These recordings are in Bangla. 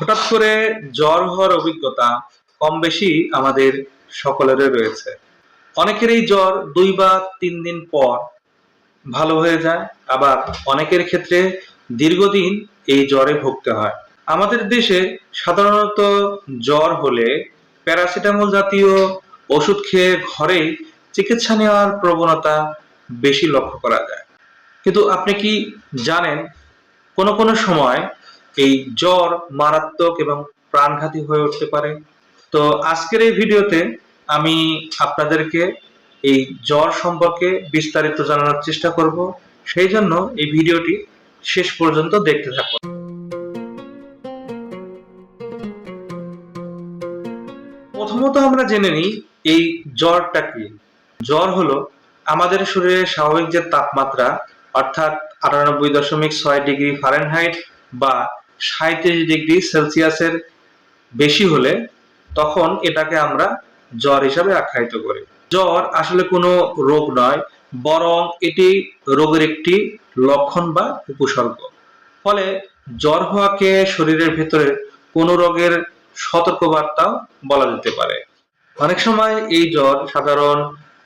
হঠাৎ করে জ্বর হওয়ার অভিজ্ঞতা কম বেশি আমাদের সকলেরই রয়েছে। অনেকের এই জ্বর দুই বা তিন দিন পর ভালো হয়ে যায়, আবার অনেকের ক্ষেত্রে দীর্ঘদিন এই জ্বরে ভুগতে হয়। আমাদের দেশে সাধারণত জ্বর হলে প্যারাসিটামল জাতীয় ওষুধ খেয়ে ঘরেই চিকিৎসা নেওয়ার প্রবণতা বেশি লক্ষ্য করা যায়। কিন্তু আপনি কি জানেন কোনো কোনো সময় এই জ্বর মারাত্মক এবং প্রাণঘাতী হয়ে উঠতে পারে। তো আজকের এই ভিডিওতে আমি আপনাদেরকে এই জ্বর সম্পর্কে বিস্তারিত জানানোর চেষ্টা করব। সেই জন্য এই ভিডিওটি শেষ পর্যন্ত দেখতে থাকুন। প্রথমত আমরা জেনে নিই এই জ্বরটা কি। জ্বর হলো আমাদের শরীরের স্বাভাবিক যে তাপমাত্রা, অর্থাৎ আটানব্বই দশমিক ছয় ডিগ্রি ফারেনহাইট বা সাঁত্রিশ ডিগ্রি সেলসিয়াসের বেশি হলে তখন এটাকে আমরা জ্বর হিসাবে আখ্যায়িত করি। জ্বর আসলে কোনো রোগ নয়, বরং এটি রোগের একটি লক্ষণ বা উপসর্গ। ফলে জ্বর হওয়াকে শরীরের ভেতরে কোনো রোগের সতর্কবার্তাও বলা যেতে পারে। অনেক সময় এই জ্বর সাধারণ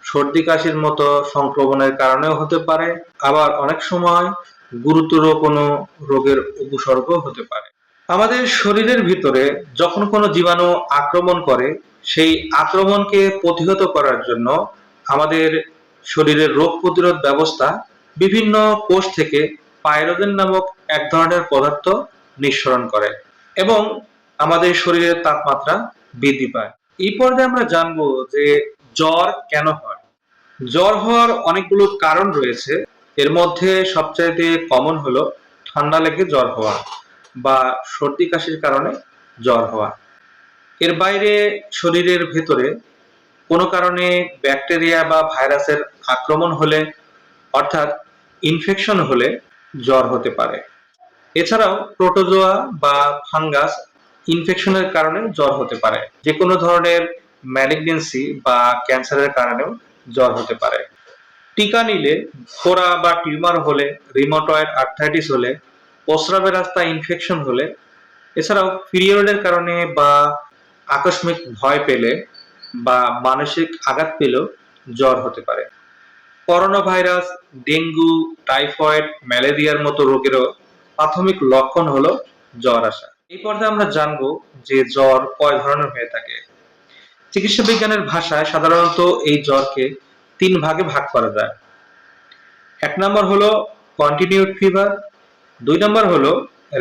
সর্দি কাশির মতো সংক্রমণের কারণেও হতে পারে। আবার অনেক সময় গুরুতর কোনো রোগের উপসর্গ হতে পারে। আমাদের শরীরের ভিতরে যখন কোনো জীবাণু আক্রমণ করে, সেই আক্রমণকে প্রতিহত করার জন্য আমাদের শরীরের রোগ প্রতিরোধ ব্যবস্থা বিভিন্ন কোষ থেকে পাইরোজেন নামক এক ধরনের পদার্থ নিঃসরণ করে এবং আমাদের শরীরের তাপমাত্রা বৃদ্ধি পায়। এই পর্যায়ে আমরা জানব যে জ্বর কেন হয়? জ্বর হওয়ার অনেকগুলো কারণ রয়েছে। এর মধ্যে সবচাইতে কমন হলো ঠান্ডা লেগে জ্বর হওয়া বা সর্দি কাশির কারণে জ্বর হওয়া। এর বাইরে শরীরের ভেতরে কোনো কারণে ব্যাকটেরিয়া বা ভাইরাসের আক্রমণ হলে অর্থাৎ ইনফেকশন হলে জ্বর হতে পারে। এছাড়াও প্রোটোজোয়া বা ফাঙ্গাস ইনফেকশনের কারণে জ্বর হতে পারে। যে কোনো ধরনের ম্যালিগনেন্সি বা ক্যান্সারের কারণেও জ্বর হতে পারে। টিকা নিলে ফোড়া বা টিউমার হলে, রিমোটয়েড আর্থাইটিস হলে, প্রস্রাবের রাস্তা ইনফেকশন হলে, এছাড়াও পিরিয়ডের কারণে বা আকস্মিক ভয় পেলে বা মানসিক আঘাত পেলেও জ্বর হতে পারে। করোনা ভাইরাস ডেঙ্গু, টাইফয়েড, ম্যালেরিয়ার মতো রোগেরও প্রাথমিক লক্ষণ হলো জ্বর আসা। এই পর্যায়ে আমরা জানব যে জ্বর কয় ধরনের হয়ে থাকে। চিকিৎসা বিজ্ঞানের ভাষায় সাধারণত এই জ্বরকে তিন ভাগে ভাগ করা যায়। এক নম্বর হলো কন্টিনিউড ফিভার দুই নম্বর হলো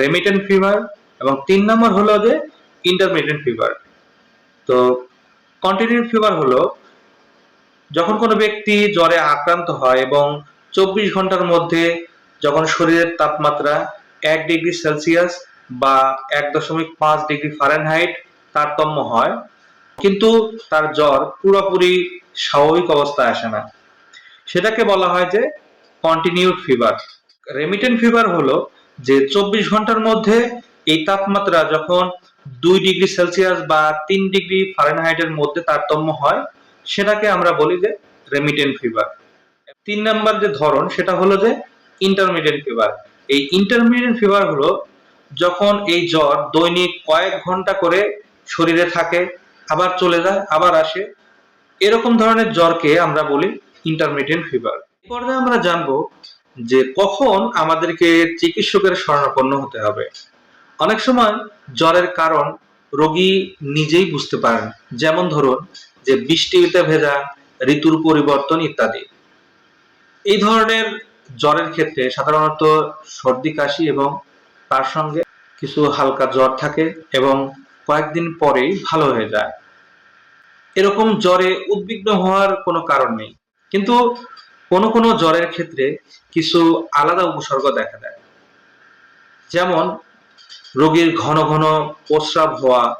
রেমিটেন্ট ফিভার এবং তিন নম্বর হলো যে ইন্টারমিডিয়েন্ট ফিভার তো কন্টিনিউড ফিভার হলো যখন কোনো ব্যক্তি জ্বরে আক্রান্ত হয় এবং চব্বিশ ঘণ্টার মধ্যে যখন শরীরের তাপমাত্রা এক ডিগ্রি সেলসিয়াস বা এক দশমিক পাঁচ ডিগ্রি ফারেনহাইট তারতম্য হয়, কিন্তু তার জ্বর পুরোপুরি স্বাভাবিক অবস্থায় আসে না। সেটাকে বলা হয় যে কন্টিনিউড ফিভার রেমিটেন্ট ফিভার হলো যে চব্বিশ ঘণ্টার মধ্যে এই তাপমাত্রা যখন দুই ডিগ্রি সেলসিয়াস বা তিন ডিগ্রি ফারেনহাইটের মধ্যে তারতম্য হয়, সেটাকে আমরা বলি যে রেমিটেন্ট ফিভার তিন নাম্বার যে ধরন, সেটা হলো যে ইন্টারমিডিয়েন্ট ফিভার এই ইন্টারমিডিয়েন্ট ফিভার হলো যখন এই জ্বর দৈনিক কয়েক ঘণ্টা করে শরীরে থাকে, আবার চলে যায়, আবার আসে এরকম ধরনের জ্বরকে আমরা বলি ইন্টারমিডিয়েন্ট ফিভার পর্যায়ে আমরা জানব যে কখন আমাদেরকে চিকিৎসকের শরণাপন্ন হতে হবে। অনেক সময় জ্বরের কারণ রোগী নিজেই বুঝতে পারেন। যেমন ধরুন যে বৃষ্টিতে ভেজা, ঋতুর পরিবর্তন ইত্যাদি। এই ধরনের জ্বরের ক্ষেত্রে সাধারণত সর্দি, কাশি এবং তার সঙ্গে কিছু হালকা জ্বর থাকে এবং কয়েকদিন পরেই ভালো হয়ে যায়। এরকম জ্বরে উদ্বিগ্ন হওয়ার কোনো কারণ নেই। কিন্তু কোনো কোনো জ্বরের ক্ষেত্রে কিছু আলাদা উপসর্গ দেখা দেয়। যেমন রোগীর ঘন ঘন প্রস্রাব হওয়া,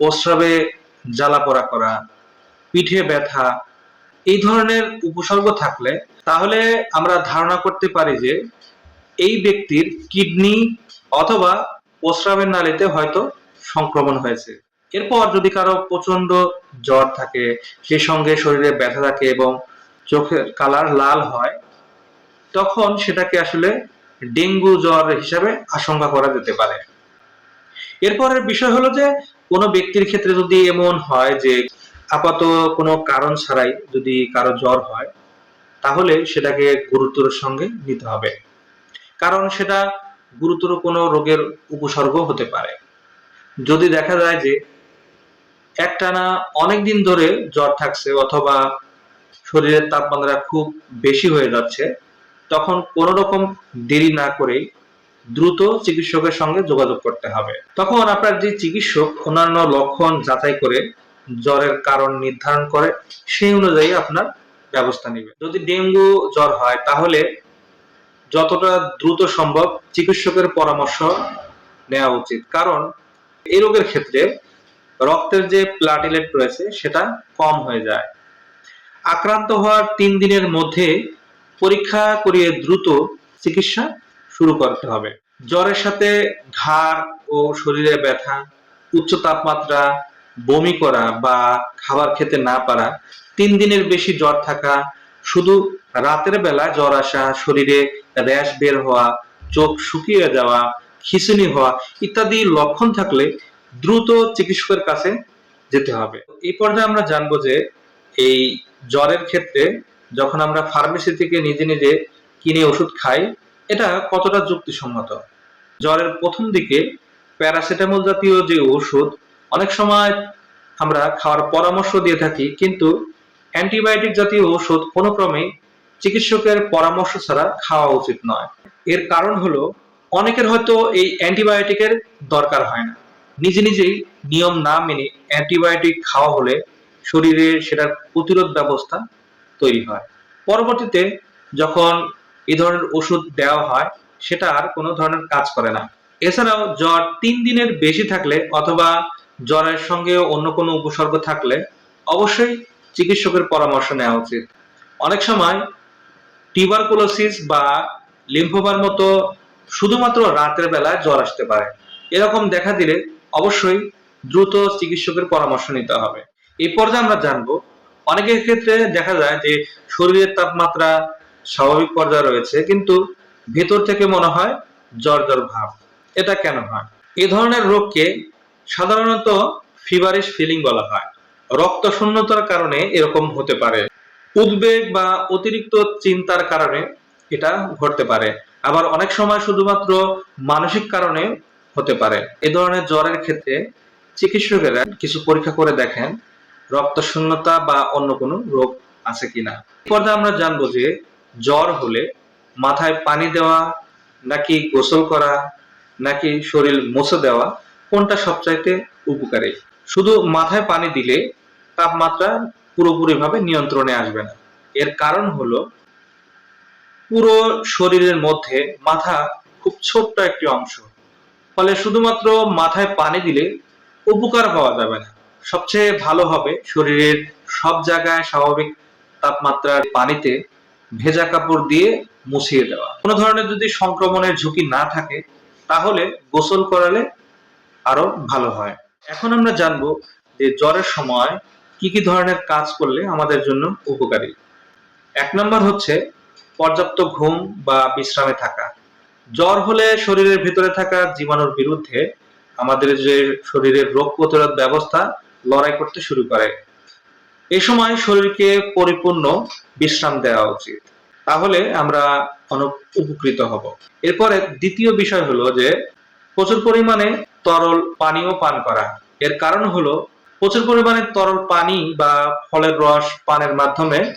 প্রস্রাবে জ্বালা পোড়া করা, পিঠে ব্যথা, এই ধরনের উপসর্গ থাকলে তাহলে আমরা ধারণা করতে পারি যে এই ব্যক্তির কিডনি অথবা প্রস্রাবের নালীতে হয়তো সংক্রমণ হয়েছে। এরপর যদি কারও প্রচণ্ড জ্বর থাকে, সেই সঙ্গে শরীরে ব্যথা থাকে এবং চোখের কালার লাল হয়, তখন সেটাকে আসলে ডেঙ্গু জ্বর হিসাবে আশঙ্কা করা যেতে পারে। এরপরের বিষয় হলো যে, কোনো ব্যক্তির ক্ষেত্রে যদি এমন হয় যে, আপাত কোনো কারণ ছাড়াই যদি কারও জ্বর হয়, তাহলে সেটাকে গুরুত্বের সঙ্গে নিতে হবে। কারণ সেটা গুরুতর কোনো রোগের উপসর্গ হতে পারে। যদি দেখা যায় যে একটানা অনেক দিন ধরে জ্বর থাকছে অথবা শরীরের তাপমাত্রা খুব বেশি হয়ে যাচ্ছে, তখন কোনো রকম দেরি না করেই দ্রুত চিকিৎসকের সঙ্গে যোগাযোগ করতে হবে। তখন আপনার যে চিকিৎসক, অন্যান্য লক্ষণ যাচাই করে জ্বরের কারণ নির্ধারণ করে সেই অনুযায়ী আপনার ব্যবস্থা নেবে। যদি ডেঙ্গু জ্বর হয়, তাহলে যতটা দ্রুত সম্ভব চিকিৎসকের পরামর্শ নেওয়া উচিত। কারণ এই রোগের ক্ষেত্রে রক্তের যে প্লাটিলেট রয়েছে, সেটা কম হয়ে যায়। আক্রান্ত হওয়ার তিন দিনের মধ্যে পরীক্ষা করিয়ে দ্রুত চিকিৎসা শুরু করতে হবে। জ্বরের সাথে ঘাড় ও শরীরে ব্যথা, উচ্চ তাপমাত্রা, বমি করা বা খাবার খেতে না পারা, তিন দিনের বেশি জ্বর থাকা, শুধু রাতের বেলা জ্বর আসা, শরীরে র্যাশ বের হওয়া, চোখ শুকিয়ে যাওয়া, খিচুনি হওয়া ইত্যাদি লক্ষণ থাকলে দ্রুত চিকিৎসকের কাছে যেতে হবে। এই পর্যায়ে আমরা জানব যে এই জ্বরের ক্ষেত্রে যখন আমরা ফার্মেসি থেকে নিজে নিজে কিনে ওষুধ খাই, এটা কতটা যুক্তিসম্মত? জ্বরের প্রথম দিকে প্যারাসিটামল জাতীয় যে ওষুধ, অনেক সময় আমরা খাওয়ার পরামর্শ দিয়ে থাকি, কিন্তু অ্যান্টিবায়োটিক জাতীয় ওষুধ কোনো ক্রমেই চিকিৎসকের পরামর্শ ছাড়া খাওয়া উচিত নয়। এর কারণ হলো, অনেকের হয়তো এই অ্যান্টিবায়োটিকের দরকার হয় না। নিজে নিজেই নিয়ম না মেনে অ্যান্টিবায়োটিক খাওয়া হলে শরীরে সেটার প্রতিরোধ ব্যবস্থা তৈরি হয়। পরবর্তীতে যখন এ ধরনের ওষুধ দেওয়া হয়, সেটা আর কোনো ধরনের কাজ করে না। এছাড়াও জ্বর তিন দিনের বেশি থাকলে অথবা জ্বরের সঙ্গে অন্য কোনো উপসর্গ থাকলে অবশ্যই চিকিৎসকের পরামর্শ নেওয়া উচিত। অনেক সময় টিউবারকুলোসিস বা লিম্ফোমার মতো শুধুমাত্র রাতের বেলায় জ্বর আসতে পারে। এরকম দেখা দিলে অবশ্যই দ্রুত চিকিৎসকের পরামর্শ নিতে হবে। এই পর্যায়ে আমরা জানব অনেকের ক্ষেত্রে দেখা যায় যে শরীরের তাপমাত্রা স্বাভাবিক পর্যায়ে রয়েছে, কিন্তু ভেতর থেকে মনে হয় জ্বর জ্বর ভাব। এটা কেন হয়? এই ধরনের রোগকে সাধারণত ফিভারিশ ফিলিং বলা হয়। রক্ত শূন্যতার কারণে এরকম হতে পারে। উদ্বেগ বা অতিরিক্ত চিন্তার কারণে এটা ঘটতে পারে। আবার অনেক সময় শুধুমাত্র মানসিক কারণে হতে পারে। এ ধরনের জ্বরের ক্ষেত্রে চিকিৎসকেরা কিছু পরীক্ষা করে দেখেন রক্ত শূন্যতা বা অন্য কোনো রোগ আছে কিনা। পর্যায়ে আমরা জানব যে জ্বর হলে মাথায় পানি দেওয়া নাকি গোসল করা নাকি শরীর মুছে দেওয়া কোনটা সবচাইতে উপকারী? শুধু মাথায় পানি দিলে তাপমাত্রা পুরোপুরিভাবে নিয়ন্ত্রণে আসবে না। এর কারণ হলো পুরো শরীরের মধ্যে মাথা খুব ছোট্ট একটি অংশ। ফলে শুধুমাত্র মাথায় পানি দিলে উপকার পাওয়া যাবে না। সবচেয়ে ভালো হবে শরীরের সব জায়গায় স্বাভাবিক তাপমাত্রার পানিতে ভেজা কাপড় দিয়ে মুছিয়ে দেওয়া। কোনো ধরনের যদি সংক্রমণের ঝুঁকি না থাকে, তাহলে গোসল করালে আরও ভালো হয়। এখন আমরা জানব যে জ্বরের সময় কি কি ধরনের কাজ করলে আমাদের জন্য উপকারী। এক নম্বর হচ্ছে পর্যাপ্ত ঘুম বা বিশ্রামে থাকা। জ্বর হলে শরীরের ভিতরে থাকা জীবাণুর বিরুদ্ধে আমাদের যে শরীরের রোগ প্রতিরোধ ব্যবস্থা লড়াই করতে শুরু করে। এই সময় শরীরকে পরিপূর্ণ বিশ্রাম দেওয়া উচিত। তাহলে আমরা অনেক উপকৃত হব। এরপরে দ্বিতীয় বিষয় হলো যে, প্রচুর পরিমাণে তরল পানীয় পান করা। এর কারণ হলো, প্রচুর পরিমাণে তরল পানি বা ফলের রস পানের মাধ্যমে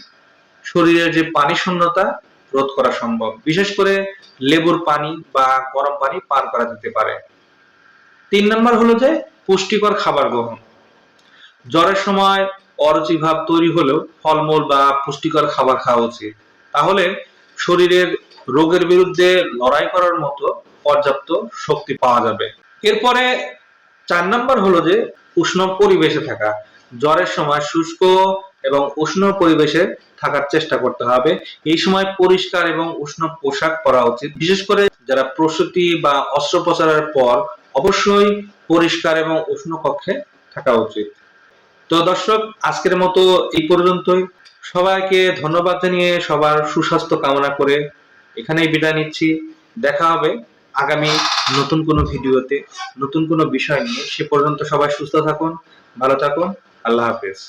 শরীরের যে পানি শূন্যতা রোধ করা সম্ভব। বিশেষ করে লেবুর পানি বা গরম পানি পান করা যেতে পারে। তিন নম্বর হলো যে পুষ্টিকর খাবার গ্রহণ। জ্বরের সময় অরুচি ভাব তৈরি হলেও ফলমূল বা পুষ্টিকর খাবার খাওয়া উচিত। তাহলে শরীরের রোগের বিরুদ্ধে লড়াই করার মতো পর্যাপ্ত শক্তি পাওয়া যাবে। এরপরে চার নাম্বার হলো যে উষ্ণ পরিবেশে থাকা। জ্বরের সময় শুষ্ক এবং উষ্ণ পরিবেশে থাকার চেষ্টা করতে হবে। এই সময় পরিষ্কার এবং উষ্ণ পোশাক পরা উচিত। বিশেষ করে যারা প্রসূতি বা অস্ত্রোপচারের পর অবশ্যই পরিষ্কার এবং উষ্ণ কক্ষে থাকা উচিত। তো দর্শক, আজকের মতো এই পর্যন্তই। সবাইকে ধন্যবাদ জানিয়ে সবার সুস্বাস্থ্য কামনা করে এখানেই বিদায় নিচ্ছি। দেখা হবে আগামী নতুন কোনো ভিডিওতে, নতুন কোনো বিষয় নিয়ে। সে পর্যন্ত সবাই সুস্থ থাকুন, ভালো থাকুন। আল্লাহ হাফেজ।